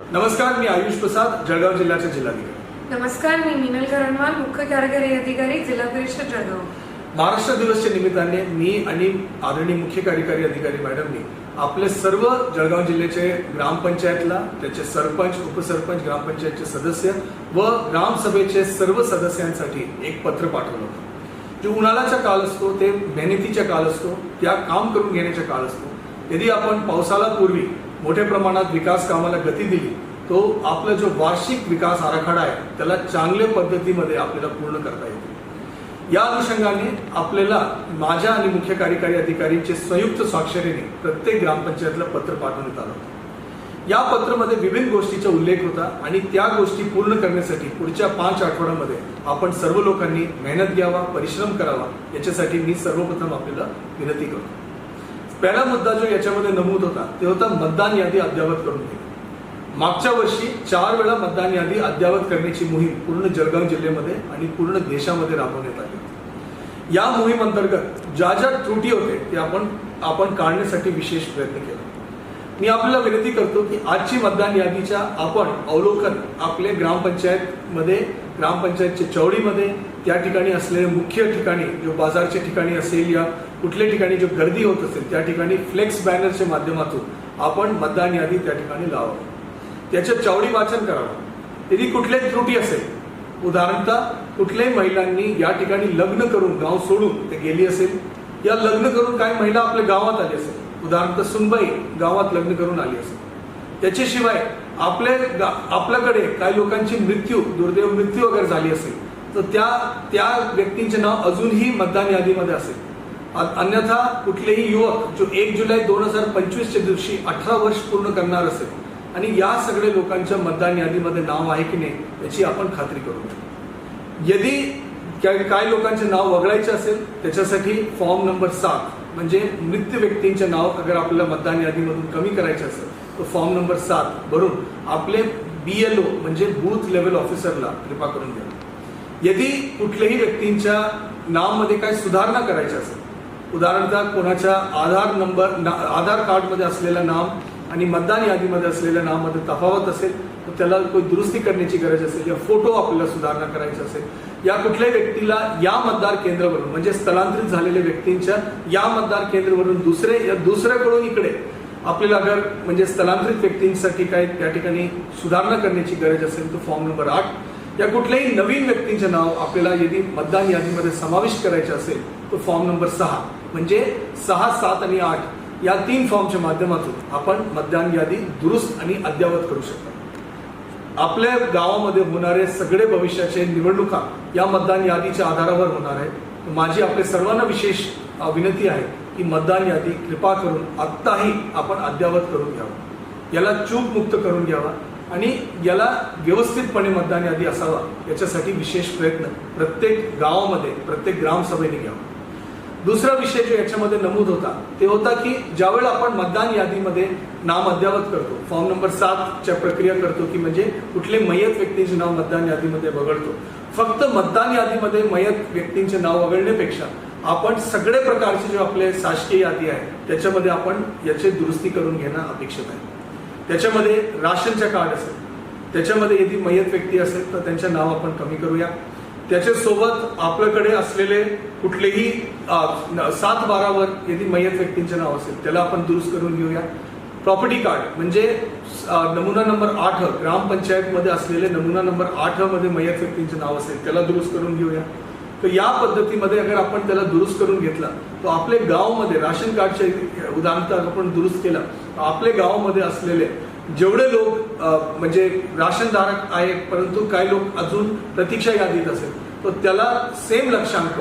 नमस्कार मी आयुष प्रसाद जळगाव जिल्ह्याचे जिल्हाधिकारी. नमस्कार मी मिनल करणवाल मुख्य कार्यकारी अधिकारी जिल्हा परिषद जळगाव. महाराष्ट्र दिवसच्या निमित्ताने मी आणि आदरणीय मुख्य कार्यकारी अधिकारी मॅडमनी आपले सर्व जळगाव जिल्ह्याचे ग्रामपंचायतला त्याचे सरपंच उपसरपंच ग्रामपंचायतचे सदस्य व ग्रामसभेचे सर्व सदस्यांसाठी एक पत्र पाठवलं होतं. जो उन्हाळ्याचा काळ असतो ते मेहनतीचा काळ असतो त्या काम करून घेण्याचा काळ असतो. यदि आपण पावसाला पूर्वी मोठ्या प्रमाणात विकास कामाला गती दिली तो आपला जो वार्षिक विकास आराखडा आहे त्याला चांगल्या पद्धतीमध्ये आपल्याला पूर्ण करता येते. या अनुषंगाने आपल्याला माझ्या आणि मुख्य कार्यकारी अधिकारींचे संयुक्त स्वाक्षरीने प्रत्येक ग्रामपंचायतला पत्र पाठवण्यात आलं होतं. या पत्रामध्ये विविध गोष्टीचा उल्लेख होता आणि त्या गोष्टी पूर्ण करण्यासाठी पुढच्या पाच आठवड्यामध्ये आपण सर्व लोकांनी मेहनत घ्यावा परिश्रम करावा याच्यासाठी मी सर्वप्रथम आपल्याला विनंती करतो. पहिला मुद्दा जो याच्यामध्ये नमूद होता ते होता मतदान यादी अद्ययावत करून घेणे. मागच्या वर्षी चार वेळा मतदान यादी अद्ययावत करण्याची मोहीम पूर्ण जळगाव जिल्ह्यामध्ये आणि पूर्ण देशामध्ये राबवण्यात आली. या मोहीम अंतर्गत ज्या ज्या त्रुटी होते ते आपण आपण काढण्यासाठी विशेष प्रयत्न केला. मी आपल्याला विनंती करतो की आजची मतदान यादीच्या आपण अवलोकन आपले ग्रामपंचायत मध्ये ग्रामपंचायतच्या चौडीमध्ये त्या ठिकाणी असलेले मुख्य ठिकाणी जो बाजारच्या ठिकाणी असेल या कुठल्या ठिकाणी जो गर्दी होत असेल त्या ठिकाणी फ्लेक्स बॅनरच्या माध्यमातून आपण मतदान यादी त्या ठिकाणी लावावं. त्याचं चावडी वाचन करावं. यदि कुठल्याही त्रुटी असेल उदाहरणतः कुठल्याही महिलांनी या ठिकाणी लग्न करून गाव सोडून ते गेली असेल या लग्न करून काही महिला आपल्या गावात आली असेल उदाहरणतः सुनबाई गावात लग्न करून आली असेल. त्याच्याशिवाय आपले आपल्याकडे काही लोकांची मृत्यू दुर्दैव मृत्यू वगैरे झाली असेल तर त्या त्या व्यक्तींचे नाव अजूनही मतदान यादीमध्ये असेल. अन्यथा कुठलेही युवक जो एक जुलै दोन हजार पंचवीसच्या दिवशी अठरा वर्ष पूर्ण करणार असेल आणि या सगळ्या लोकांच्या मतदान यादीमध्ये नाव आहे की नाही याची आपण खात्री करू. यदि काय काय लोकांचे नाव वगळायचे असेल त्याच्यासाठी फॉर्म नंबर सात म्हणजे मृत व्यक्तींचे नाव अगर आपल्याला मतदान यादीमधून कमी करायचे असेल तर फॉर्म नंबर सात भरून आपले बी एल ओ म्हणजे बूथ लेवल ऑफिसरला कृपा करून द्या यदि कुठल्याही व्यक्तींच्या नावमध्ये काही सुधारणा करायची असेल उदाहरणार्थ कोणाच्या आधार नंबर ना- आधार कार्डमध्ये असलेलं नाव आणि मतदान यादीमध्ये असलेल्या नावामध्ये तफावत असेल तर त्याला कोई दुरुस्ती करण्याची गरज असेल किंवा फोटो आपल्याला सुधारणा करायची असेल या कुठल्याही व्यक्तीला या मतदार केंद्रावरून म्हणजे स्थलांतरित झालेल्या व्यक्तींच्या या मतदार केंद्रावरून दुसरे या दुसऱ्याकडून इकडे आपल्याला अगर म्हणजे स्थलांतरित व्यक्तींसाठी काय त्या ठिकाणी सुधारणा करण्याची गरज असेल तर फॉर्म नंबर आठ या कुठल्याही नवीन व्यक्तींचे नाव आपल्याला यदि मतदान यादीमध्ये समाविष्ट करायचे असेल तर फॉर्म नंबर सहा. म्हणजे सहा सात आणि आठ या तीन फॉर्मच्या माध्यमातून आपण मतदान यादी दुरुस्त आणि अद्ययावत करू शकतो. आपल्या गावामध्ये होणारे सगळे भविष्याचे निवडणुका या मतदान यादीच्या आधारावर होणार आहे माझी आपल्या सर्वांना विशेष विनंती आहे की मतदान यादी कृपा करून आत्ताही आपण अद्ययावत करून घ्यावं. याला चूक मुक्त करून घ्यावा आणि याला व्यवस्थितपणे मतदान यादी असावा याच्यासाठी विशेष प्रयत्न प्रत्येक गावामध्ये प्रत्येक ग्रामसभेने घ्यावा. दुसरा विषय जो याच्यामध्ये नमूद होता ते होता की ज्यावेळेला आपण मतदान यादीमध्ये नाम अद्यावत करतो फॉर्म नंबर सातच्या प्रक्रिया करतो की म्हणजे कुठले मयत व्यक्तींचे नाव मतदान यादीमध्ये वगळतो. फक्त मतदान यादीमध्ये मयत व्यक्तींचे नाव वगळण्यापेक्षा आपण सगळे प्रकारचे जे आपले शासकीय यादी आहे त्याच्यामध्ये आपण याची दुरुस्ती करून घेणं अपेक्षित आहे. त्याच्यामध्ये राशनच्या कार्ड असेल त्याच्यामध्ये यदि मयत व्यक्ती असेल तर त्यांचे नाव आपण कमी करूया. त्याच्यासोबत आपल्याकडे असलेले कुठलेही सात बारावर यदि मयत व्यक्तींचे नाव असेल त्याला आपण दुरुस्त करून घेऊया. प्रॉपर्टी कार्ड म्हणजे नमुना नंबर आठ ग्रामपंचायतमध्ये असलेले नमुना नंबर आठमध्ये मयत व्यक्तींचे नाव असेल त्याला दुरुस्त करून घेऊया. तर या पद्धतीमध्ये अगर आपण त्याला दुरुस्त करून घेतला तर आपले गावमध्ये राशन कार्डचे उदाहरण आपण दुरुस्त केला तर आपले गावामध्ये असलेले जेवढे लोक म्हणजे राशनधारक आहेत परंतु काही लोक अजून प्रतीक्षा यादीत असेल तर त्याला सेम लक्षांक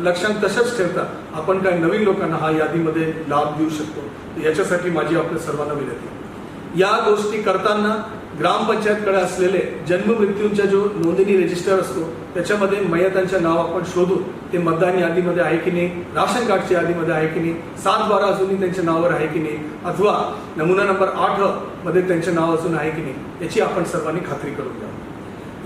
लक्षांक तसंच ठेवता आपण काय नवीन लोकांना हा यादीमध्ये लाभ देऊ शकतो. याच्यासाठी माझी आपल्या सर्वांना विनंती. या गोष्टी करताना ग्रामपंचायतकडे असलेले जन्म मृत्यूंच्या जो नोंदणी रजिस्टर असतो त्याच्यामध्ये मयतांचे नाव आपण शोधू ते मतदान यादीमध्ये आहे की नाही राशन कार्डच्या यादीमध्ये आहे की नाही सात बारा अजूनही त्यांच्या नावावर आहे की नाही अथवा नमुना नंबर आठमध्ये त्यांचे नाव अजून आहे की नाही याची आपण सर्वांनी खात्री करून घ्या.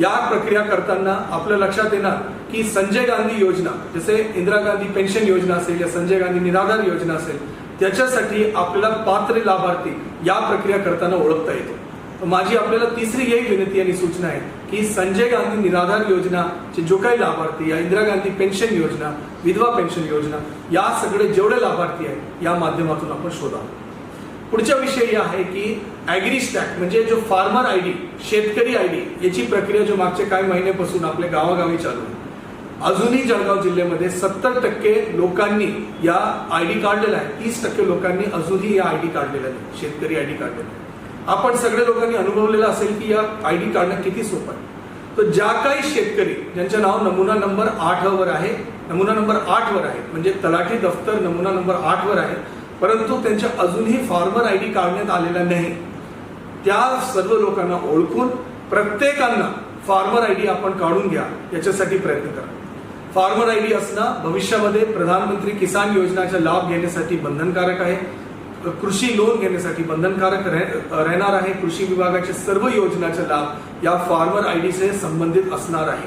या प्रक्रिया करताना आपल्या लक्षात येणार की संजय गांधी योजना जसे इंदिरा गांधी पेन्शन योजना असेल या संजय गांधी निराधार योजना असेल त्याच्यासाठी आपल्याला पात्र लाभार्थी या प्रक्रिया करताना ओळखता येतो. माझी आपल्याला तिसरी यही विनंती आणि सूचना आहे की संजय गांधी निराधार योजनाचे जो काही लाभार्थी या इंदिरा गांधी पेन्शन योजना विधवा पेन्शन योजना या सगळे जेवढे लाभार्थी आहेत या माध्यमातून आपण शोधा. पुढचा विषय हे आहे की ॲग्री स्टॅक म्हणजे जो फार्मर आय डी शेतकरी आय डी याची प्रक्रिया जो मागच्या काही महिन्यापासून आपल्या गावागावी चालू आहे. अजूनही जळगाव जिल्ह्यामध्ये सत्तर टक्के लोकांनी या आय डी काढलेला आहे. तीस टक्के लोकांनी अजूनही या आय डी काढलेला नाही. शेतकरी आय डी काढलेला आहे. आपण सगळ्या लोकांनी अनुभवलेलं असेल की या आय डी काढणं किती सोपं आहे. तर ज्या काही शेतकरी ज्यांचं नाव नमुना नंबर आठ वर आहे नमुना नंबर आठवर आहे म्हणजे तलाठी दफ्तर नमुना नंबर आठवर आहे परंतु त्यांच्या अजूनही फार्मर आय डी काढण्यात आलेला नाही त्या सर्व लोकांना ओळखून प्रत्येकांना फार्मर आय डी आपण काढून घ्या याच्यासाठी प्रयत्न करा. फार्मर आय डी असणं भविष्यामध्ये प्रधानमंत्री किसान योजनाचा लाभ घेण्यासाठी बंधनकारक आहे. कृषी लोन घेण्यासाठी बंधनकारक राहणार आहे. कृषी विभागाच्या सर्व योजनाचा लाभ या फार्मर आय डी संबंधित असणार आहे.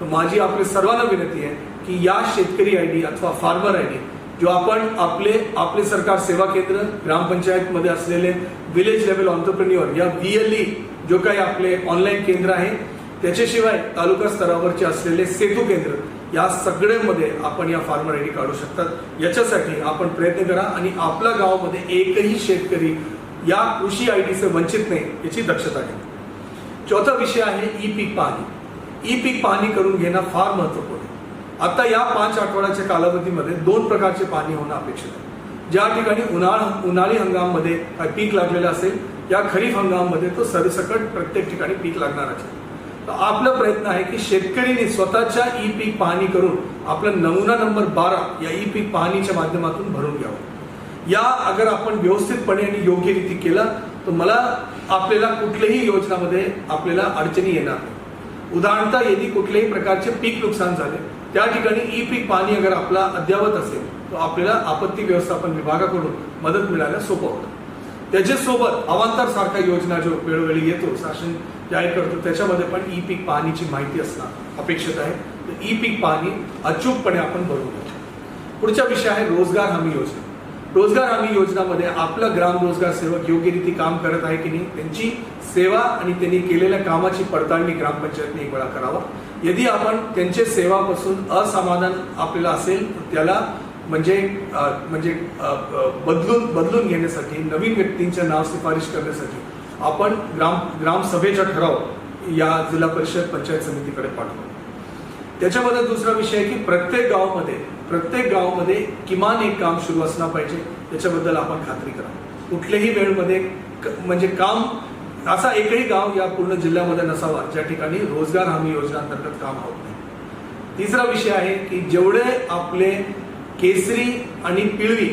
तर माझी आपली सर्वांना विनंती आहे की या शेतकरी आय डी अथवा फार्मर आय डी जो आपण आपले आपले सरकार सेवा केंद्र ग्रामपंचायत मध्ये असलेले विलेज लेवल ऑन्टरप्रिन्युअर या व्हीएलई जो काही आपले ऑनलाईन केंद्र आहे त्याच्याशिवाय तालुका स्तरावरचे असलेले सेतू केंद्र या सगळ्यामध्ये आपण या फार्मर आय डी काढू शकतात. याच्यासाठी आपण प्रयत्न करा आणि आपल्या गावामध्ये एकही शेतकरी या कृषी आय डीचं वंचित नाही याची दक्षता घ्या. चौथा विषय आहे ई पीक पाहणी. ई पीक पाहणी करून घेणं फार महत्त्वपूर्ण आता या पाच आठवड्याच्या कालावधीमध्ये दोन प्रकारचे पाणी होणं अपेक्षित आहे. ज्या ठिकाणी उन्हाळ उन्हाळी हंगाममध्ये काय पीक लागलेलं असेल या खरीप हंगाममध्ये तो सरसकट प्रत्येक ठिकाणी पीक लागणार असेल आपला प्रयत्न आहे की शेतकरीने स्वतःच्या ई पीक पाहणी करून आपला नमुना नंबर बारा या ई पीक पाहणीच्या माध्यमातून भरून घ्यावं. या अगर आपण व्यवस्थितपणे आणि योग्य रीती केला तर मला आपल्याला कुठल्याही योजनामध्ये आपल्याला अडचणी येणार नाही. उदाहरणतः यदि कुठल्याही प्रकारचे पीक नुकसान झाले त्या ठिकाणी ई पीक पाणी अगर आपला अद्यावत असेल तर आपल्याला आपत्ती व्यवस्थापन विभागाकडून मदत मिळायला सोपं होतं. त्याच्यासोबत अवांतर सारख्या योजना जो वेळोवेळी येतो शासन जाहीर करतो. त्याच्यामध्ये पण ई पीक पाहणीची माहिती असणं अपेक्षित आहे. तर ई पीक पाहणी अचूकपणे आपण भरून घेतो. पुढचा विषय आहे रोजगार हमी योजना. रोजगार हमी योजनामध्ये आपला ग्राम रोजगार सेवक योग्य रीती काम करत आहे की नाही त्यांची सेवा आणि त्यांनी केलेल्या कामाची पडताळणी ग्रामपंचायतने एक वेळा करावा. यदि आपण त्यांच्या सेवापासून असमाधान आपल्याला असेल तर त्याला म्हणजे म्हणजे बदलून बदलून घेण्यासाठी नवीन व्यक्तींचं नाव शिफारिश करण्यासाठी आपण ग्राम ग्रामसभेचा ठराव या जिल्हा परिषद पंचायत समितीकडे पाठवू. त्याच्यामध्ये दुसरा विषय आहे की प्रत्येक गावामध्ये प्रत्येक गावामध्ये किमान एक काम सुरू असणार पाहिजे त्याच्याबद्दल आपण खात्री करा. कुठल्याही वेळमध्ये म्हणजे काम असा एकही गाव या पूर्ण जिल्ह्यामध्ये नसावा ज्या ठिकाणी रोजगार हमी योजना अंतर्गत काम होत नाही. तिसरा विषय आहे की जेवढे आपले केसरी आणि पिळवी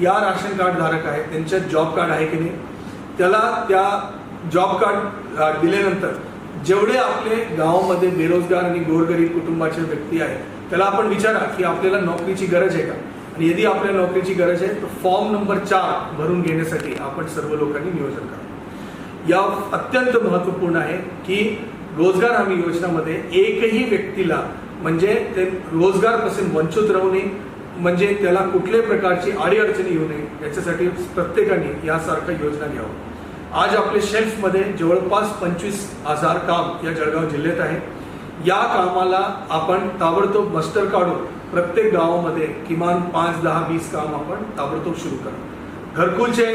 या राशन कार्ड धारक आहेत त्यांच्यात जॉब कार्ड आहे की नाही त्याला त्या जॉब कार्ड दिल्यानंतर जेवढे आपले गावामध्ये बेरोजगार आणि गोरगरीब कुटुंबाचे व्यक्ती आहेत त्याला आपण विचारा की आपल्याला नोकरीची गरज आहे का? आणि यदि आपल्याला नोकरीची गरज आहे तर फॉर्म नंबर चार भरून घेण्यासाठी आपण सर्व लोकांनी नियोजन करा. या अत्यंत महत्त्वपूर्ण आहे की रोजगार हमी योजनामध्ये एकही व्यक्तीला म्हणजे ते रोजगारपासून वंचित राहू नये म्हणजे त्याला कुठल्याही प्रकारची अडीअडचणी येऊ नये याच्यासाठी प्रत्येकाने यासारख्या योजना घ्यावं. आज आपले शेल्फमध्ये जवळपास पंचवीस हजार काम या जळगाव जिल्ह्यात आहे. या कामाला आपण ताबडतोब मस्टर काढून प्रत्येक गावामध्ये किमान पाच दहा वीस काम आपण ताबडतोब सुरू करा. घरकुलचे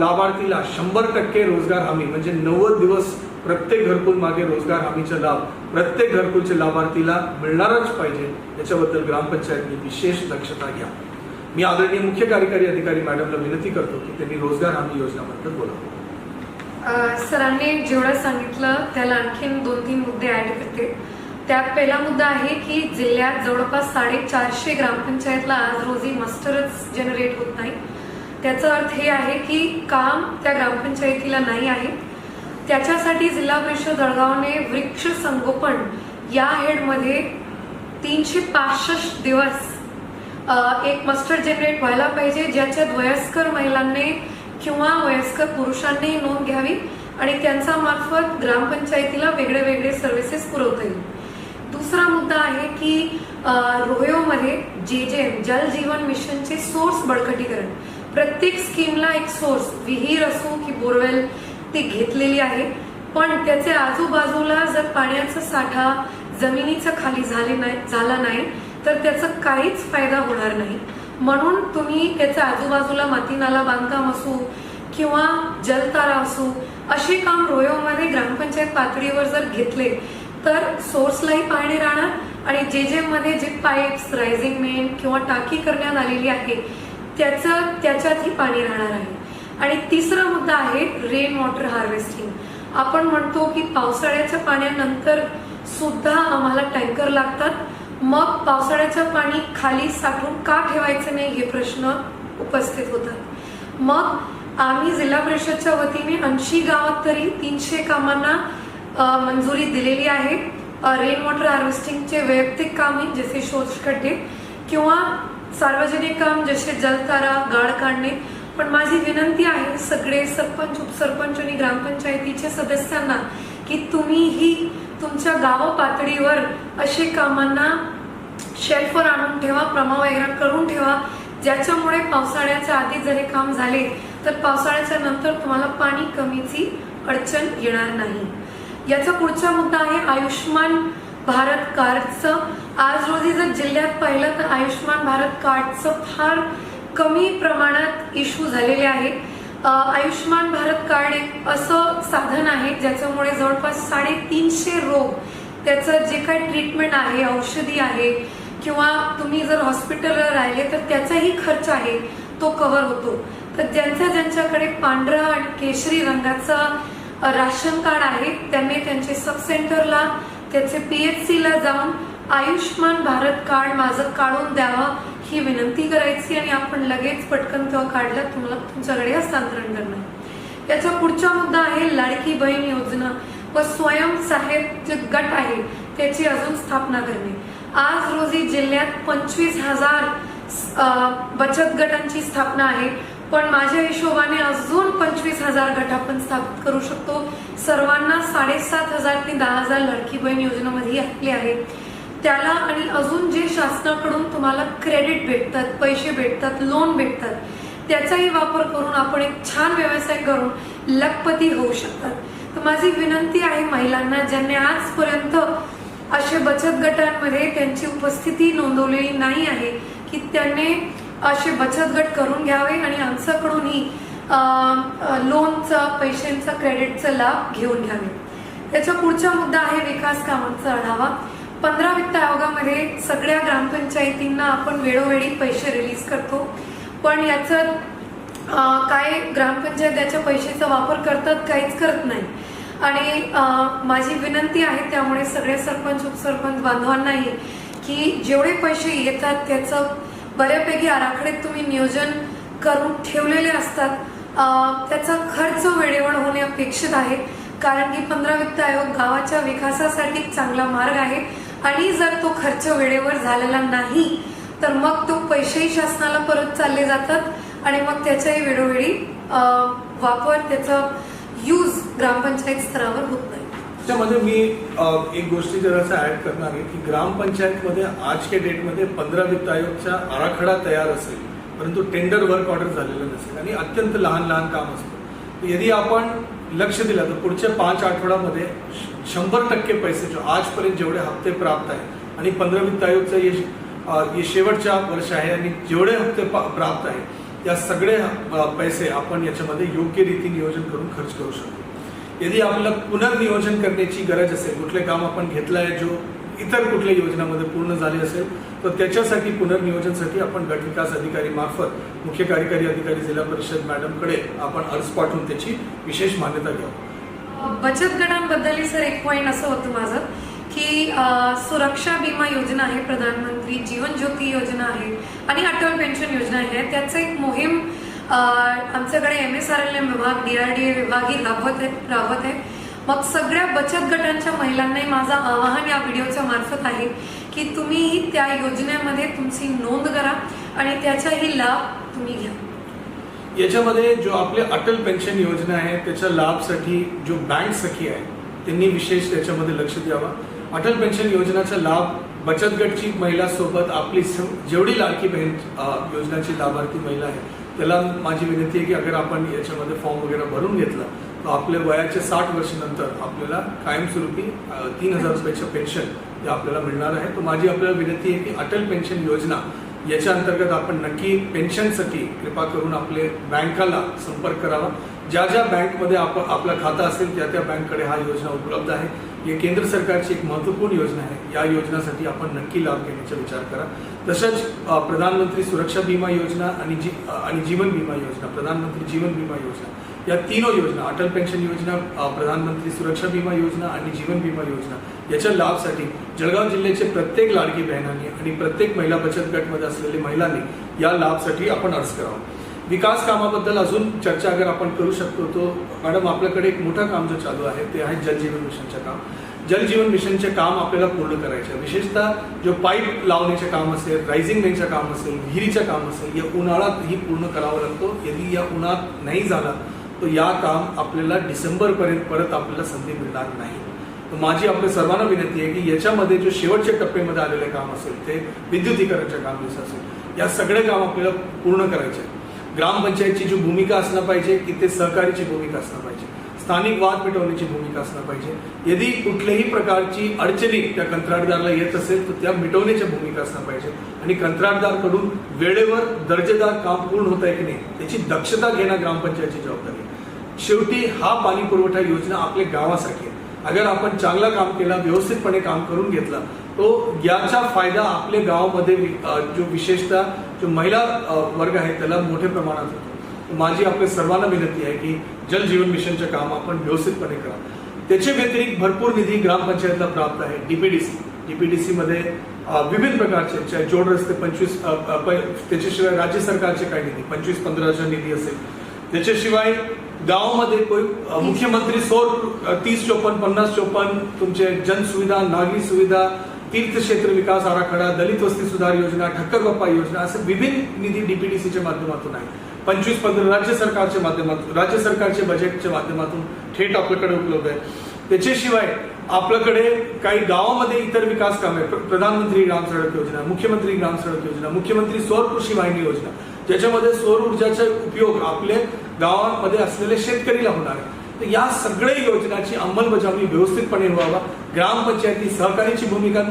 लाभार्थीला शंभर टक्के रोजगार हमी म्हणजे नव्वद दिवस प्रत्येक घरकुल मागे रोजगार हमीचा लाभ प्रत्येक घरकुलच्या लाभार्थीला मिळणारच पाहिजे याच्याबद्दल ग्रामपंचायतनी विशेष दक्षता घ्या. मी आदरणीय मुख्य कार्यकारी अधिकारी मॅडमला विनंती करतो की त्यांनी रोजगार हमी योजनाबद्दल बोलावं. सरांनी जेवढं सांगितलं त्याला आणखीन दोन तीन मुद्दे ऍड करते. त्यात पहिला मुद्दा आहे की जिल्ह्यात जवळपास साडेचारशे ग्रामपंचायतला आज रोजी मस्टरच जनरेट होत नाही. त्याचा अर्थ हे आहे की काम त्या ग्रामपंचायतीला नाही आहे. त्याच्यासाठी जिल्हा परिषद जळगावने वृक्ष संगोपन या हेडमध्ये तीनशे पासष्ट दिवस एक मस्टर जनरेट व्हायला पाहिजे ज्याच्यात वयस्कर महिलांनी किंवा वयस्कर पुरुषांनीही नोंद घ्यावी आणि त्यांचा मार्फत ग्रामपंचायतीला वेगळे वेगळे सर्व्हिसेस पुरवता येईल. दुसरा मुद्दा आहे की रोयोमध्ये जे जे जल जीवन मिशनचे सोर्स बळकटीकरण. प्रत्येक स्कीमला एक सोर्स विहीर असो की बोरवेल ती घेतलेली आहे. पण त्याचे आजूबाजूला जर पाण्याचा साठा जमिनीचा खाली झाले नाही झाला नाही तर त्याचा काहीच फायदा होणार नाही. म्हणून तुम्ही त्याच्या आजूबाजूला माती नाला बांधकाम असू किंवा जलतारा असू असे काम रोयोमध्ये ग्रामपंचायत पातळीवर जर घेतले तर सोर्सलाही पाणी राहणार आणि जे जे मध्ये जे पाईप्स रायझिंग मेन किंवा टाकी करण्यात आलेली आहे त्याचं त्याच्यातही पाणी राहणार आहे. आणि तिसरा मुद्दा आहे रेन वॉटर हार्वेस्टिंग आपण म्हणतो की पावसाळ्याच्या पाण्यानंतर सुद्धा आम्हाला टँकर लागतात मग पावसाळ्याचं पाणी खाली साठवून का ठेवायचं नाही हे प्रश्न उपस्थित होतात. मग आम्ही जिल्हा परिषदच्या वतीने ऐंशी गावात तरी तीनशे कामांना मंजुरी दिलेली आहे. रेन वॉटर हार्वेस्टिंगचे वैयक्तिक कामे जसे शोषखड्डे किंवा सार्वजनिक काम जसे जलतारा गाळ काढणे. पण माझी विनंती आहे सगळे सरपंच उपसरपंच आणि ग्रामपंचायतीच्या सदस्यांना की तुम्हीही तुमच्या गाव पातळीवर असे कामांना शेल्फवर आणून ठेवा प्रमा वगैरे करून ठेवा. ज्याच्यामुळे पावसाळ्याच्या आधी जर हे काम झाले तर पावसाळ्याच्या नंतर तुम्हाला पाणी कमीची अडचण येणार नाही. याचा पुढचा मुद्दा आहे आयुष्यमान भारत कार्डचं. आज रोजी जर जिल्ह्यात पाहिलं तर आयुष्यमान भारत कार्डचं फार कमी प्रमाणात इश्यू झालेले आहे. आयुष्यमान भारत कार्ड एक असं साधन आहे ज्याच्यामुळे जवळपास साडेतीनशे रोग त्याचं जे काही ट्रीटमेंट आहे औषधी आहे किंवा तुम्ही जर हॉस्पिटलला राहिले तर त्याचाही खर्च आहे तो कव्हर होतो. तर ज्यांच्या ज्यांच्याकडे पांढरा आणि केशरी रंगाचा राशन कार्ड आहे त्यांनी त्यांचे सब सेंटरला त्याचे पीएचसी ला जाऊन आयुष्यमान भारत कार्ड माझं काढून द्यावं ही विनंती करायची आणि आपण लगेच पटकन तेव्हा काढलं तुम्हाला तुमच्याकडे हस्तांतरण करणं याचा पुढचा मुद्दा आहे लाडकी बहीण योजना. व स्वयंसहाय्यक जे गट आहे त्याची अजून स्थापना करणे. आज रोजी जिल्ह्यात पंचवीस हजार बचत गटांची स्थापना आहे. पण माझ्या हिशोबाने अजून पंचवीस हजार गट आपण स्थापित करू शकतो. सर्वांना साडेसात हजार ते दहा हजार लडकी बहीण योजनेमध्ये आपली आहे. त्याला आणि अजून जे शासनाकडून तुम्हाला क्रेडिट भेटतात पैसे भेटतात लोन भेटतात त्याचाही वापर करून आपण एक छान व्यवसाय करून लखपती होऊ शकतात. तर माझी विनंती आहे महिलांना ज्यांनी आजपर्यंत असे बचत गटांमध्ये त्यांची उपस्थिती नोंदवलेली नाही आहे की त्यांनी असे बचत गट करून घ्यावे आणि आमच्याकडूनही लोनचा पैशांचा क्रेडिटचा लाभ घेऊन घ्यावे. त्याचा पुढचा मुद्दा आहे विकास कामांचा आढावा. पंधरा वित्त आयोगामध्ये सगळ्या ग्रामपंचायतींना आपण वेळोवेळी पैसे रिलीज करतो. पण याचं काय ग्रामपंचायत याच्या पैशाचा वापर करतात काहीच करत नाही. आणि माझी विनंती आहे त्यामुळे सगळे सरपंच उपसरपंच बांधवांनाही की जेवढे पैसे येतात त्याचं बऱ्यापैकी आराखड्यात तुम्ही नियोजन करून ठेवलेले असतात. त्याचा खर्च वेळेवर होणे अपेक्षित आहे कारण की पंधरा वित्त आयोग गावाच्या विकासासाठी चांगला मार्ग आहे आणि जर तो खर्च वेळेवर झालेला नाही तर मग तो पैसेही शासनाला परत चालले जातात. आणि मग त्याचाही वेळोवेळी वापर त्याचा यूज ग्रामपंचायत स्तरावर होत नाही. त्याच्यामध्ये मी एक गोष्टी जरासा ऍड करणार आहे की ग्रामपंचायतमध्ये आज के डेटमध्ये पंधरा वित्त आयोगचा आराखडा तयार असेल परंतु टेंडर वर्क ऑर्डर झालेलं नसेल आणि अत्यंत लहान लहान काम असतं. यदि आपण लक्ष दिलं तर पुढच्या पाच आठवड्यामध्ये शंभर टक्के पैसे जो आजपर्यंत जेवढे हप्ते प्राप्त आहेत आणि पंधरा वित्त आयोगचं हे शेवटच्या वर्ष आहे आणि जेवढे हप्ते प्राप्त आहेत या सगळे पैसे आपण याच्यामध्ये योग्य रीती नियोजन करून खर्च करू शकतो. यदि आपल्याला पुनर्नियोजन करण्याची गरज असेल कुठले काम आपण घेतलं आहे जो इतर कुठल्या योजनामध्ये पूर्ण झाले असेल तर त्याच्यासाठी पुनर्नियोजनसाठी आपण गट विकास अधिकारी मार्फत मुख्य कार्यकारी अधिकारी जिल्हा परिषद मॅडमकडे आपण अर्ज पाठवून त्याची विशेष मान्यता घ्यावी. बचत गटांबद्दल सर एक पॉईंट असं होतं माझं. की सुरक्षा विमा योजना आहे प्रधानमंत्री जीवन ज्योती योजना आहे आणि अटल पेन्शन योजना आहे. त्याचं एक मोहीम आमच्याकडे M S R L M विभाग डी आर टी ए विभाग ही राबवत आहे राबवत आहे. मग सगळ्या बचत गटांच्या महिलांनाही माझं आवाहन या व्हिडिओच्या मार्फत आहे की तुम्हीही त्या योजनेमध्ये तुमची नोंद करा आणि त्याचाही लाभ तुम्ही घ्या. याच्यामध्ये जो आपले अटल पेन्शन योजना आहे त्याच्या लाभसाठी जो बँक सखी आहे त्यांनी विशेष त्याच्यामध्ये लक्ष द्यावा. अटल पेन्शन योजनाचा लाभ बचत गटची महिला सोबत आपली जेवढी लाडकी बहीण योजनाची लाभार्थी महिला आहे त्याला माझी विनंती आहे की अगर आपण याच्यामध्ये फॉर्म वगैरे भरून घेतला तर आपल्या वयाच्या साठ वर्षानंतर आपल्याला कायमस्वरूपी तीन हजार रुपयाचं पेन्शन हे आपल्याला मिळणार आहे. तर माझी आपल्याला विनंती आहे की अटल पेन्शन योजना याच्या अंतर्गत आपण नक्की पेन्शनसाठी कृपा करून आपले बँकाला संपर्क करावा. ज्या ज्या बँकमध्ये आप आपलं खातं असेल त्या त्या बँककडे हा योजना उपलब्ध आहे. ही केंद्र सरकारची एक महत्त्वपूर्ण योजना आहे. या योजनासाठी आपण नक्की लाभ घेण्याचा विचार करा. तसंच प्रधानमंत्री सुरक्षा विमा योजना आणि जी आणि जीवन विमा योजना प्रधानमंत्री जीवन विमा योजना. या तीनो योजना अटल पेन्शन योजना प्रधानमंत्री सुरक्षा विमा योजना आणि जीवन विमा योजना याच्या लाभसाठी जळगाव जिल्ह्याचे प्रत्येक लाडकी बहिणांनी आणि प्रत्येक महिला बचत गटमध्ये असलेल्या महिलांनी या लाभसाठी आपण अर्ज करावा. विकास कामाबद्दल अजून चर्चा अगर आपण करू शकतो तो मॅडम आपल्याकडे एक मोठं काम जो चालू आहे ते आहे जलजीवन मिशनचं काम जलजीवन मिशनचे काम आपल्याला पूर्ण करायचे आहे. विशेषतः जो पाईप लावण्याचे काम असेल रायझिंग मेनचं काम असेल विहिरीचं काम असेल या उन्हाळ्यात ही पूर्ण करावं लागतो यदि या उन्हात नाही झाला तर या काम आपल्याला डिसेंबरपर्यंत परत आपल्याला संधी मिळणार नाही तर माझी आपल्या सर्वांना विनंती आहे की याच्यामध्ये जो शेवटच्या टप्प्यामध्ये आलेले काम असेल ते विद्युतीकरणचे काम जसं असेल या सगळे काम आपल्याला पूर्ण करायचे आहे. ग्रामपंचायतची जी भूमिका असणं पाहिजे की ते सहकारीची भूमिका असणं पाहिजे स्थानिक वाद मिटवण्याची भूमिका असणं पाहिजे. यदि कुठल्याही प्रकारची अडचणी त्या कंत्राटदाराला येत असेल तर त्या मिटवण्याच्या भूमिका असणं पाहिजे. आणि कंत्राटदारकडून वेळेवर दर्जेदार काम पूर्ण होत आहे की नाही त्याची दक्षता घेणं ग्रामपंचायतची जबाबदारी शेवटी हा पाणी पुरवठा योजना आपल्या गावासाठी आहे. अगर आपण चांगलं काम केलं व्यवस्थितपणे काम करून घेतलं तो याचा फायदा आपल्या गावामध्ये जो विशेषतः जो महिला वर्ग आहे त्याला मोठ्या प्रमाणात होतो. माझी आपल्या सर्वांना विनंती आहे की जल जीवन मिशनचे काम आपण व्यवस्थितपणे करा. त्याच्या व्यतिरिक्त भरपूर निधी ग्रामपंचायतला प्राप्त आहे. डीपीडीसी डीपीडीसी मध्ये विविध प्रकारचे जोड रस्ते पंचवीस त्याच्याशिवाय राज्य सरकारचे काही निधी पंचवीस पंधराचा निधी असेल. त्याच्याशिवाय गावामध्ये मुख्यमंत्री सौर तीस चोपन्न पन्नास चोपन्न तुमचे जनसुविधा नागरी सुविधा तीर्थक्षेत्र विकास आराखडा दलित वस्ती सुधार योजना ठक्कर बाप्पा योजना असे विभिन्न निधी डीपीडीसीच्या माध्यमातून आहे. पंचवीस पंधरा राज्य सरकारच्या माध्यमातून राज्य सरकारचे बजेटच्या माध्यमातून थेट आपल्याकडे उपलब्ध आहे. त्याच्याशिवाय आपल्याकडे काही गावामध्ये इतर विकास कामे प्रधानमंत्री ग्राम सडक योजना मुख्यमंत्री ग्राम सडक योजना मुख्यमंत्री सौर कृषी वाहिनी योजना ज्याच्यामध्ये सौर ऊर्जाचा उपयोग आपल्या गावामध्ये असलेले शेतकरीला होणार आहे. तर या सगळ्या योजनाची अंमलबजावणी व्यवस्थितपणे व्हावा. ग्रामपंचायती सहकारीची भूमिका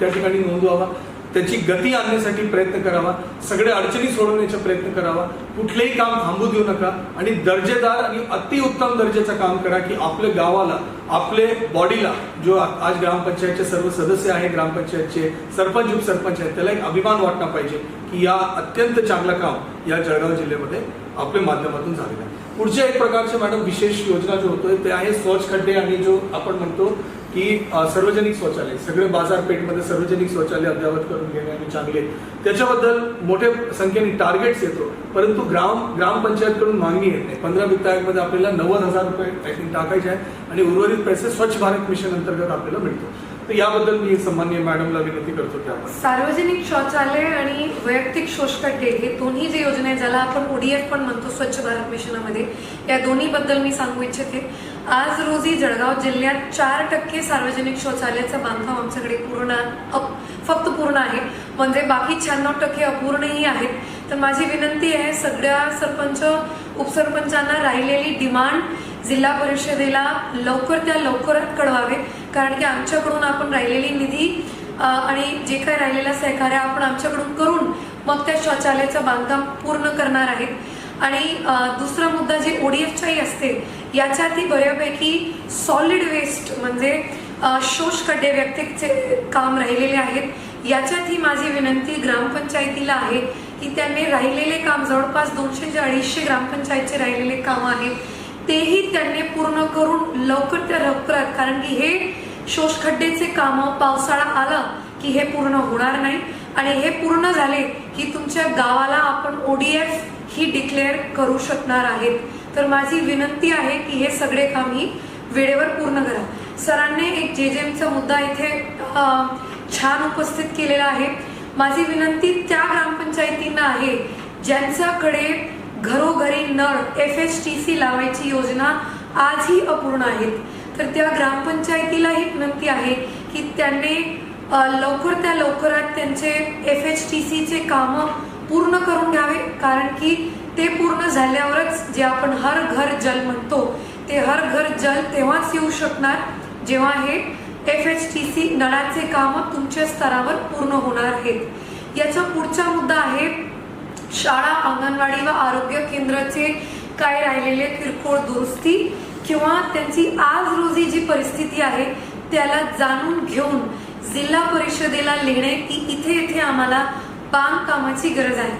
त्या ठिकाणी नोंदवावा. त्याची गती आणण्यासाठी प्रयत्न करावा. सगळे अडचणी सोडवण्याचा प्रयत्न करावा. कुठलेही काम थांबू देऊ नका. आणि दर्जेदार आणि अतिउत्तम दर्जाचं काम करा की आपल्या गावाला आपले बॉडीला जो आज ग्रामपंचायतचे सर्व सदस्य आहे ग्रामपंचायतचे सरपंच उपसरपंच आहेत त्याला एक अभिमान वाटला पाहिजे की या अत्यंत चांगलं काम या जळगाव जिल्ह्यामध्ये आपल्या माध्यमातून झालेलं आहे. पुढच्या एक प्रकारचे मॅडम विशेष योजना जो होतोय ते आहे स्वच्छ खड्डे आणि जो आपण म्हणतो की सार्वजनिक शौचालय. सगळे बाजारपेठमध्ये सार्वजनिक शौचालय अद्यावत करून घेणे आणि चांगले. त्याच्याबद्दल मोठ्या संख्येने टार्गेट्स येतो परंतु ग्राम ग्रामपंचायतकडून मागणी येत नाही. पंधरा वित्त आयोगमध्ये आपल्याला नव्वद हजार रुपये टाकायचे आहे आणि उर्वरित पैसे स्वच्छ भारत मिशन अंतर्गत आपल्याला मिळतो तर याबद्दल मी सन्मान्य मॅडमला विनंती करतो की आपण सार्वजनिक शौचालय आणि वैयक्तिक शोषकट हे दोन्ही जे योजना आहे ज्याला आपण ओडीएफ पण म्हणतो स्वच्छ भारत मिशनामध्ये या दोन्ही बद्दल मी सांगू इच्छिते. आज रोजी जळगाव जिल्ह्यात चार टक्के सार्वजनिक शौचालयाचं बांधकाम आमच्याकडे पूर्ण अप- फक्त पूर्ण आहे. म्हणजे बाकी शहाण्णव टक्के अपूर्णही आहेत. तर माझी विनंती आहे सगळ्या सरपंच उपसरपंचांना राहिलेली डिमांड जिल्हा परिषदेला लवकर त्या लवकरात कळवावे. कारण की आमच्याकडून आपण राहिलेली निधी आणि जे काही राहिलेलं सहकार्य आपण आमच्याकडून करून मग त्या शौचालयाचं बांधकाम पूर्ण करणार आहेत. आणि दुसरा मुद्दा जे ओडीएफच्याही असते याच्यातही बऱ्यापैकी सॉलिड वेस्ट म्हणजे शोषखड्डे व्यक्तीचे काम राहिलेले आहेत. याच्यातही माझी विनंती ग्रामपंचायतीला आहे की त्यांनी राहिलेले काम जवळपास दोनशे ते अडीचशे ग्रामपंचायतचे राहिलेले काम आहे तेही त्यांनी पूर्ण करून लवकर त्या लवकरात कारण की हे शोषखड्डेचे काम पावसाळा आला की हे पूर्ण होणार नाही. आणि हे पूर्ण झाले की तुमच्या गावाला आपण ओडीएफ ही डिक्लेअर करू शकणार आहेत. तर माझी विनंती आहे की हे सगळे काम ही वेळेवर पूर्ण करा. सरांनी एक जे जेमचा मुद्दा इथे छान उपस्थित केलेला आहे. माझी विनंती त्या ग्रामपंचायतींना आहे ज्यांच्याकडे घरोघरी नळ एफ एस टी सी लावायची योजना आजही अपूर्ण आहेत. तर त्या ग्रामपंचायतीला ही विनंती आहे की त्यांनी लवकर त्या लवकरात त्यांचे एफ एच टी सीचे कामं पूर्ण करून घ्यावे कारण की ते पूर्ण झाल्यावरच जे आपण हर घर जल म्हणतो ते हर घर जल तेव्हाच येऊ शकणार जेव्हा हे एफ एच टी सी नळाचे कामं तुमच्या स्तरावर पूर्ण होणार आहेत. याचा पुढचा मुद्दा आहे शाळा अंगणवाडी व आरोग्य केंद्राचे काय राहिलेले किरकोळ दुरुस्ती किंवा त्यांची आज रोजी जी परिस्थिती आहे त्याला जाणून घेऊन जिल्हा परिषदेला लिहिणे की इथे इथे आम्हाला बांधकामाची गरज आहे.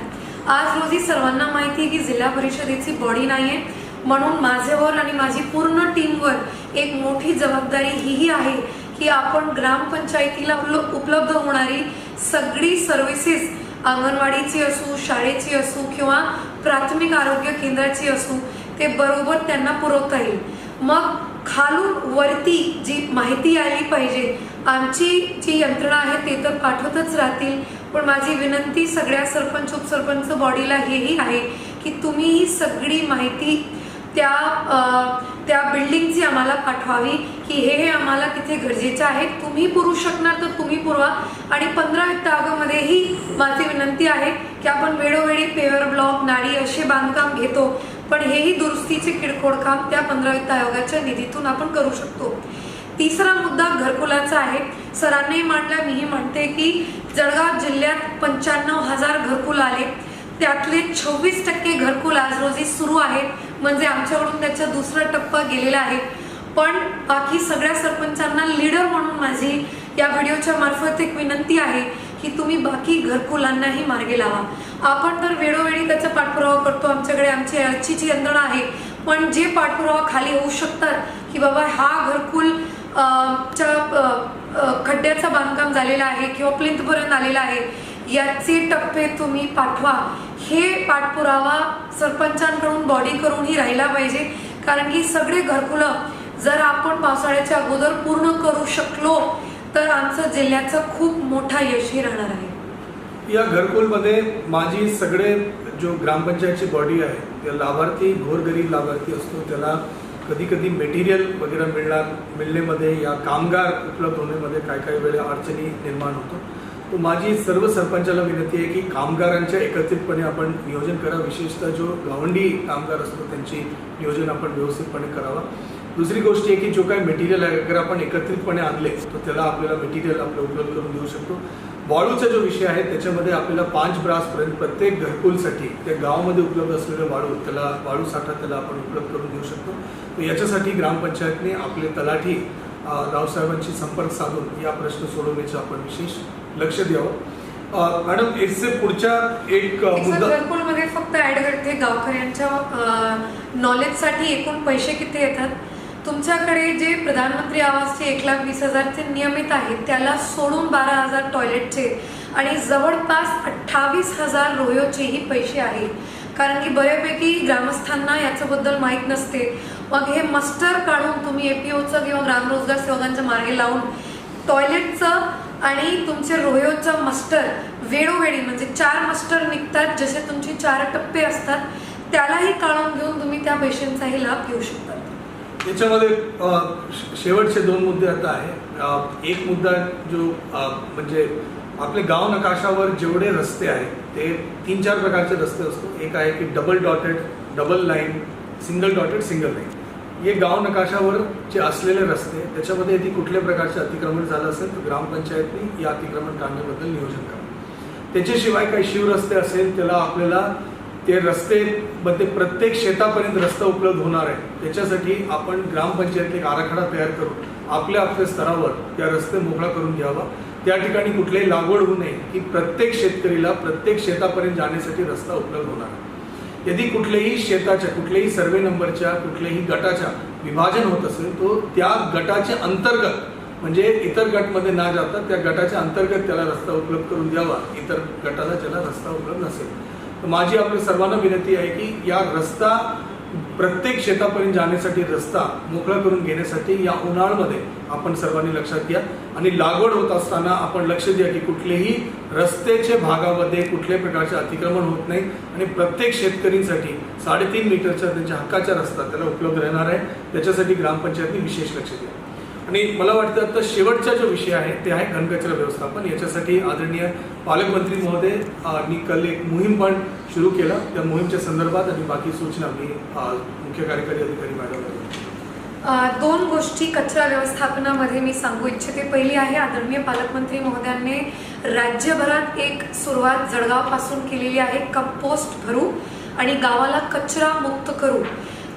आज रोजी सर्वांना माहिती आहे की जिल्हा परिषदेची बॉडी नाही आहे म्हणून माझ्यावर आणि माझी पूर्ण टीमवर एक मोठी जबाबदारी हीही आहे की आपण ग्रामपंचायतीला उपलब्ध होणारी सगळी सर्व्हिसेस अंगणवाडीची असू शाळेची असू किंवा प्राथमिक आरोग्य केंद्राची असू ते बरोबर त्यांना पुरवता येईल. मग खालून वरती जी माहिती आली पाहिजे आमची जी यंत्रणा आहे ते तर पाठवतच राहतील. पण माझी विनंती सगळ्या सरपंच उपसरपंच बॉडीला हेही आहे की तुम्ही ही सगळी माहिती त्या आ, त्या बिल्डिंगची आम्हाला पाठवावी की हे हे आम्हाला तिथे गरजेचं आहे. तुम्ही पुरू शकणार तर तुम्ही पुरवा. आणि पंधरा वित्त आगामध्येही माझी विनंती आहे की आपण वेळोवेळी पेवर ब्लॉक नाळी असे बांधकाम घेतो. पण हेही दुरुस्तीचे किरकोळ काम त्या पंधरा वित्त आयोगाच्या निधीतून आपण करू शकतो. तिसरा मुद्दा घरकुलाचा आहे. सरांनी मांडला मीही म्हणते की जळगाव जिल्ह्यात पंच्याण्णव हजार घरकुल आले. त्यातले छव्वीस टक्के घरकुल आज रोजी सुरू आहेत. म्हणजे आमच्याकडून त्याचा दुसरा टप्पा गेलेला आहे. पण बाकी सगळ्या सरपंचांना लीडर म्हणून माझी या व्हिडिओच्या मार्फत एक विनंती आहे. की तुम्ही बाकी घरकुलांनाही मार्गी लावा. आपण तर वेळोवेळी त्याचा पाठपुरावा करतो. आमच्याकडे आमची अर्चीची यंत्रणा आहे. पण जे पाठपुरावा खाली होऊ शकतात की बाबा हा घरकुल च्या खड्ड्याचं बांधकाम झालेलं आहे किंवा प्लिंथपर्यंत आलेलं आहे याचे टप्पे तुम्ही पाठवा. हे पाठपुरावा सरपंचांकडून बॉडी करूनही राहिला पाहिजे. कारण की सगळे घरकुलं जर आपण पावसाळ्याच्या अगोदर पूर्ण करू शकलो तर आमचं जिल्ह्याचं खूप मोठा यशही राहणार आहे. या घरकुलमध्ये माझी सगळे जो ग्रामपंचायतची बॉडी आहे त्या लाभार्थी घोरगरीब लाभार्थी असतो त्याला कधी कधी मेटेरियल वगैरे मिळणार मिळण्यामध्ये या कामगार उपलब्ध होण्यामध्ये काय काय वेळेला अडचणी निर्माण होतो. तो माझी सर्व सरपंचाला विनंती आहे की कामगारांच्या एकत्रितपणे आपण नियोजन करा. विशेषतः जो गावंडी कामगार असतो त्यांची नियोजन आपण व्यवस्थितपणे करावा. दुसरी गोष्ट आहे की जो काही मटेरियल आहे अगर आपण एकत्रितपणे आणले तर त्याला आपल्याला मटेरियल आपलं उपलब्ध करून देऊ शकतो. वाळूचा जो विषय आहे त्याच्यामध्ये आपल्याला पाच ब्रासपर्यंत प्रत्येक घरकुलसाठी त्या गावामध्ये उपलब्ध असलेलं वाळू त्याला वाळू साठा त्याला आपण उपलब्ध करून देऊ शकतो. तर याच्यासाठी ग्रामपंचायतने आपले तलाठी रावसाहेबांशी संपर्क साधून या प्रश्न सोडवण्याचं आपण विशेष लक्ष द्यावं. मॅडम याचे पुढच्या एक मुद्दा घरकुलमध्ये फक्त ऍड करते गावकऱ्यांच्या नॉलेजसाठी एकूण पैसे किती येतात? तुमच्याकडे जे प्रधानमंत्री आवासचे एक लाख वीस हजारचे नियमित आहेत त्याला सोडून बारा हजार टॉयलेटचे आणि जवळपास अठ्ठावीस हजार रोयोचेही पैसे आहेत. कारण की बऱ्यापैकी ग्रामस्थांना याच्याबद्दल माहीत नसते. मग हे मस्टर काढून तुम्ही एपीओचं किंवा ग्रामरोजगार सेवकांच्या मार्गे लावून टॉयलेटचं आणि तुमचे रोयोचं मस्टर वेळोवेळी म्हणजे चार मस्टर निघतात जसे तुमचे चार टप्पे असतात त्यालाही काढून घेऊन तुम्ही त्या पैशांचाही लाभ घेऊ शकता. याच्यामध्ये शेवटचे दोन मुद्दे आता आहे. एक मुद्दा जो म्हणजे आपले गाव नकाशावर जेवढे रस्ते आहेत ते तीन चार प्रकारचे रस्ते असतो. एक आहे की double dotted double line single dotted single line हे गाव नकाशावर जे असलेले रस्ते त्याच्यामध्ये यदि कुठल्या प्रकारचे अतिक्रमण झालं असेल तर ग्रामपंचायतनी या अतिक्रमण काढण्याबद्दल नियोजन करावं त्याच्याशिवाय काही शिवरस्ते असेल त्याला आपल्याला ते रस्ते ते प्रत्येक शेतापर्यंत रस्ता उपलब्ध होणार आहे. त्याच्यासाठी आपण ग्रामपंचायत एक आराखडा तयार करून आपल्या आपल्या स्तरावर त्या रस्ते मोकळा करून घ्यावा. त्या ठिकाणी कुठलीही लागवड होऊ नये की प्रत्येक शेतकरीला प्रत्येक शेतापर्यंत जाण्यासाठी रस्ता उपलब्ध होणार आहे. यदि कुठल्याही शेताच्या कुठल्याही सर्वे नंबरच्या कुठल्याही गटाच्या विभाजन होत असेल तो त्या गटाच्या अंतर्गत म्हणजे इतर गटमध्ये ना जाता त्या गटाच्या अंतर्गत त्याला रस्ता उपलब्ध करून द्यावा. इतर गटाला ज्याला रस्ता उपलब्ध नसेल. माझी आपल्या सर्वांना विनंती आहे की या रस्ता प्रत्येक शेतापर्यंत जाण्यासाठी रस्ता मोकळा करून घेण्यासाठी या उन्हाळ्यामध्ये आपण सर्वांनी लक्षात घ्या. आणि लागवड होत असताना आपण लक्ष द्या की कुठलेही रस्त्याच्या भागामध्ये कुठल्याही प्रकारचे अतिक्रमण होत नाही आणि प्रत्येक शेतकरींसाठी साडेतीन मीटरच्या त्यांच्या हक्काचा रस्ता त्याला उपलब्ध राहणार आहे. त्याच्यासाठी ग्रामपंचायतने विशेष लक्ष द्या. आणि मला वाटतं आता शेवटचा जो विषय आहे ते आहे घनकचरा व्यवस्थापन. याच्यासाठी आदरणीय पालकमंत्री महोदय मी कल एक मोहीम पण सुरू केला. त्या मोहीमच्या संदर्भात आणि बाकी सूचना मी मुख्य कार्यकारी अधिकारी मॅडम दोन गोष्टी कचरा व्यवस्थापनामध्ये मी सांगू इच्छिते. पहिली आहे आदरणीय पालकमंत्री महोदयांनी राज्यभरात एक सुरुवात जळगावपासून केलेली आहे कंपोस्ट भरू आणि गावाला कचरा मुक्त करू.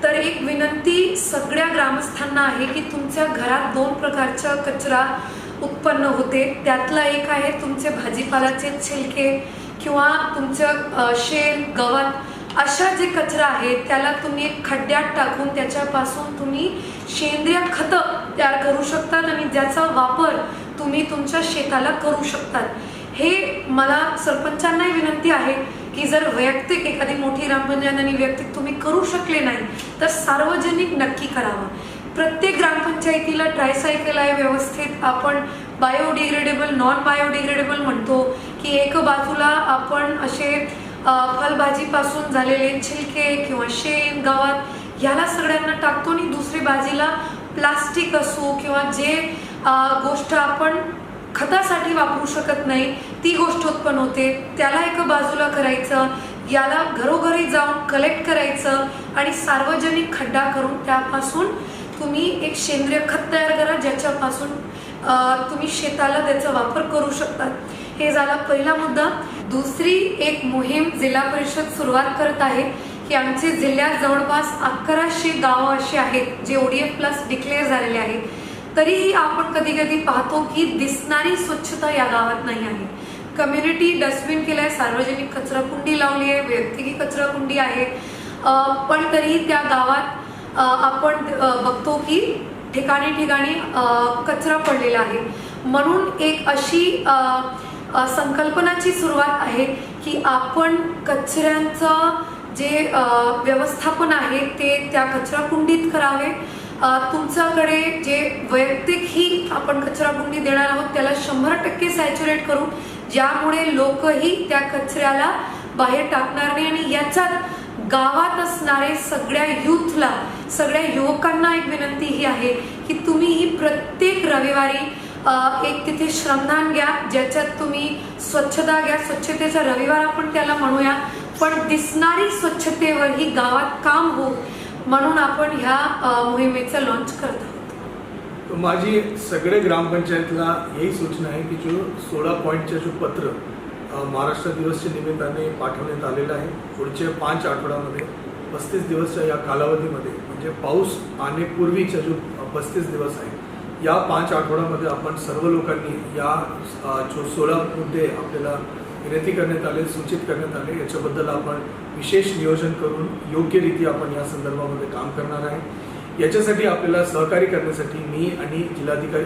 तर एक विनंती सगळ्या ग्रामस्थांना आहे की तुमच्या घरात दोन प्रकारचा कचरा उत्पन्न होते. त्यातला एक आहे तुमचे भाजीपालाचे छिलके किंवा तुमचं शेण गवत अशा जे कचरा आहे त्याला तुम्ही एक खड्ड्यात टाकून त्याच्यापासून तुम्ही सेंद्रिय खतं तयार करू शकतात आणि ज्याचा वापर तुम्ही तुमच्या शेताला करू शकतात. हे मला सरपंचांनाही विनंती आहे. की जर वैयक्तिक एखादी मोठी ग्रामपंचायत आणि वैयक्तिक तुम्ही करू शकले नाही तर सार्वजनिक नक्की करावं. प्रत्येक ग्रामपंचायतीला ट्रायसायकल आहे व्यवस्थित. आपण बायोडिग्रेडेबल नॉन बायोडिग्रेडेबल म्हणतो की एक बाजूला आपण असे फलभाजीपासून झालेले छिलके किंवा शेण गवत ह्याला सगळ्यांना टाकतो आणि दुसरी बाजूला प्लास्टिक असो किंवा जे गोष्ट आपण खतासाठी वापरू शकत नाही. ती गोष्ट उत्पन्न होते. त्याला एका बाजूला करायचं याला घरोघरी जाऊन कलेक्ट करायचं आणि सार्वजनिक खड्डा करून त्यापासून तुम्ही एक सेंद्रिय खत तयार करा ज्याच्यापासून तुम्ही शेताला त्याचा वापर करू शकतात. हे झाला पहिला मुद्दा. दुसरी एक मोहीम जिल्हा परिषद सुरुवात करत आहे की आमचे जिल्ह्यात जवळपास अकराशे गावं अशी आहेत जे ओडीएफ प्लस डिक्लेअर झालेले आहेत. तरीही आपण कधी कधी पाहतो की दिसणारी स्वच्छता या गावात नाही आहे. कम्युनिटी डस्टबिन केलंय सार्वजनिक कचरा कुंडी लावली आहे वैयक्तिक कचरा कुंडी आहे पण तरीही त्या गावात आपण बघतो की ठिकाणी ठिकाणी कचरा पडलेला आहे. म्हणून एक अशी संकल्पनाची सुरुवात आहे की आपण कचऱ्यांचं जे व्यवस्थापन आहे ते त्या कचरा कुंडीत करावे. तुमच्याकडे जे वैयक्तिक ही आपण कचराकुंडी देणार आहोत त्याला शंभर टक्के सॅच्युरेट करू. ज्यामुळे लोकही त्या कचऱ्याला बाहेर टाकणार नाही आणि याच्यात गावात असणारे सगळ्या युथला सगळ्या युवकांना एक विनंती ही आहे की तुम्ही ही प्रत्येक रविवारी एक तिथे श्रमदान घ्या ज्याच्यात तुम्ही स्वच्छता घ्या. स्वच्छतेचा रविवार आपण त्याला म्हणूया. पण दिसणारी स्वच्छतेवर ही गावात काम हो म्हणून आपण ह्या मोहिमेचं लॉन्च करत आहोत. माझी सगळे ग्रामपंचायतला ही सूचना आहे की जो सोळा पॉईंटचे जो पत्र महाराष्ट्र दिवसच्या निमित्ताने पाठवण्यात आलेलं आहे पुढच्या पाच आठवड्यामध्ये पस्तीस दिवसच्या या कालावधीमध्ये म्हणजे पाऊस आणेपूर्वीचा जो पस्तीस दिवस आहे या पाच आठवड्यामध्ये आपण सर्व लोकांनी या जो सोळा मुद्दे आपल्याला विनंती करण्यात आले सूचित करण्यात आले. याच्याबद्दल आपण विशेष नियोजन करून योग्यरीती आपण या संदर्भामध्ये काम करणार आहे. याच्यासाठी आपल्याला सहकार्य करण्यासाठी मी आणि जिल्हाधिकारी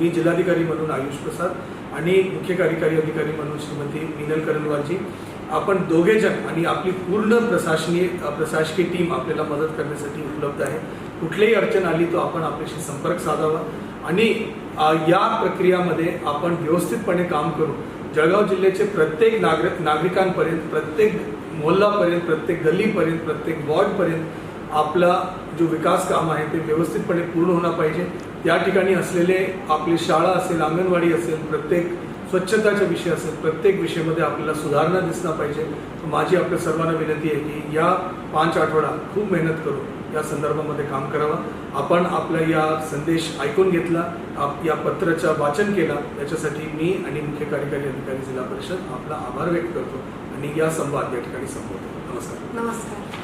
मी जिल्हाधिकारी म्हणून आयुष प्रसाद आणि मुख्य कार्यकारी अधिकारी म्हणून श्रीमती मिनल करंदवालजी. आपण दोघे जण आणि आपली पूर्ण प्रशासनीय प्रशासकीय टीम आपल्याला मदत करण्यासाठी उपलब्ध आहे. कुठलीही अडचण आली तर आपण आपल्याशी संपर्क साधावा आणि या प्रक्रियामध्ये आपण व्यवस्थितपणे काम करू. जळगाव जिल्ह्याचे प्रत्येक नागरिक नागरिकांपर्यंत प्रत्येक मोहल्लापर्यंत प्रत्येक गल्लीपर्यंत प्रत्येक वॉर्डपर्यंत आपला जो विकास काम आहे ते व्यवस्थितपणे पूर्ण होणं पाहिजे. त्या ठिकाणी असलेले आपली शाळा असेल अंगणवाडी असेल प्रत्येक स्वच्छताच्या विषय असेल प्रत्येक विषयामध्ये आपल्याला सुधारणा दिसला पाहिजे. माझी आपल्या सर्वांना विनंती आहे की या पाच आठवडा खूप मेहनत करू या संदर्भामध्ये काम करावं. आपण आपला या संदेश ऐकून घेतला आप या पत्राचं वाचन केला याच्यासाठी मी आणि मुख्य कार्यकारी अधिकारी जिल्हा परिषद आपला आभार व्यक्त करतो आणि या संवाद या ठिकाणी संपवतो. नमस्कार. नमस्कार.